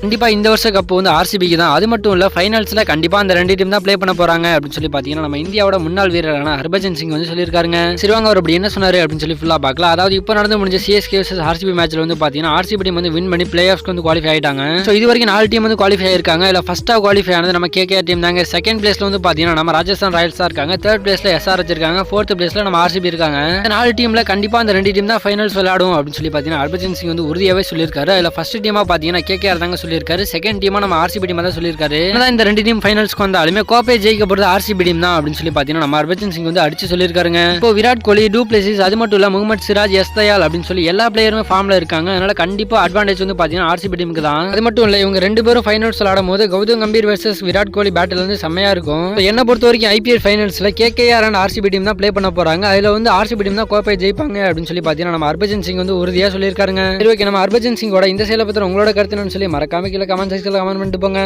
கண்டிப்பாக இந்த வருஷ கப்பு வந்து ஆர்சிபிக்கு தான். அது மட்டும் இல்லை ஃபைனல்ஸில் கண்டிப்பாக அந்த ரெண்டு டீம் தான் ப்ளே பண்ண போகிறாங்க அப்படின்னு சொல்லி பார்த்தீங்கன்னா நம்ம இந்தியாவோட முன்னாள் வீரரான ஹர்பஜன் சிங் வந்து சொல்லியிருக்காருங்க. சிறுவாங்க அவர் அப்படி என்ன சொன்னார் அப்படின்னு சொல்லி ஃபுல்லாக பார்க்கலாம். அதாவது இப்போ நடந்து முடிஞ்ச சிஎஸ்கே வர்சஸ் ஆர்சிபி மேட்ச்சில் வந்து பார்த்தீங்கன்னா ஆர்சிபி டீம் வந்து வின் பண்ணி பிளே ஆஃப்ஸ்க்கு வந்து குவாலிஃபை ஆயிட்டாங்க. ஸோ இது வரைக்கும் நாலு டீம் வந்து குவாலிஃபை ஆயிருக்காங்க. இல்லை ஃபஸ்ட்டாக குவாலிஃபை ஆனது நம்ம கேகேஆர் டீம் தாங்க. செகண்ட் பிளேஸில் வந்து பார்த்தீங்கன்னா நம்ம ராஜஸ்தான் ராயல்ஸாக இருக்காங்க. தேர்ட் பிளேஸில் எஸ்ஆர்எச் இருக்காங்க. ஃபோர்த் பிளேஸில் நம்ம ஆர்சிபி இருக்காங்க. இந்த நாலு டீமில் கண்டிப்பாக அந்த ரெண்டு டீம் தான் ஃபைனல்ஸ் விளையாடும் அப்படின்னு சொல்லி பார்த்தீங்கன்னா ஹர்பஜன் சிங் வந்து உறுதியாகவே சொல்லியிருக்காரு. இல்லை ஃபஸ்ட் டீமாக பார்த்தீங்கன்னா கேகேஆர் தாங்க சொல்லியிருக்காரு. செகண்ட் டீமாக நம்ம ஆர்சிபி டீம் தான் சொல்லியிருக்காரு. ஆனால் இந்த ரெண்டு டீம் ஃபைனல்ஸ்க்கு வந்தாலுமே கோப்பை ஜெயிக்க போகிறது ஆர்சிபி டீம் தான் அப்படின்னு சொல்லி பாத்தீங்கன்னா நம்ம ஹர்பஜன் சிங் வந்து அடிச்சு சொல்லியிருக்காருங்க. இப்போ விராட் கோலி டூ பிளேசஸ் அது மட்டும் இல்லை முகமது சிராஜ் எஸ் தயால் அப்படின்னு சொல்லி எல்லா பிளேயருமே ஃபார்ம்ல இருக்காங்க. அதனால கண்டிப்பா அட்வான்டேஜ் வந்து பாத்தீங்கன்னா ஆர்சிபி டீமுக்கு தான். அது மட்டும் இல்ல இவங்க ரெண்டு பேரும் ஃபைனல்ஸ் விளையாடும் போது கௌதம் கம்பீர் வர்சஸ் விராட் கோலி பேட்டில் வந்து செம்மையா இருக்கும். என்னை பொறுத்த வரைக்கும் ஐபிஎல் ஃபைனல்ஸ்ல கேகேஆர் அண்ட் ஆர்சிபி டீம் தான் ப்ளே பண்ண போறாங்க. அதுல வந்து ஆர்சிபி டீம் தான் கோப்பை ஜெயிப்பாங்க அப்படின்னு சொல்லி பாத்தீங்கன்னா நம்ம ஹர்பஜன் சிங் வந்து உறுதியா சொல்லியிருக்காருங்க. சரி ஓகே நம்ம ஹர்பஜன் சிங்கோட இந்த செயலை பத்தி உங்களோட கருத்துன்னு சொல்லி மறக்காம காமிக்கல கமெண்ட் செக்ஷனில் கமெண்ட் பண்ணிட்டு போங்க.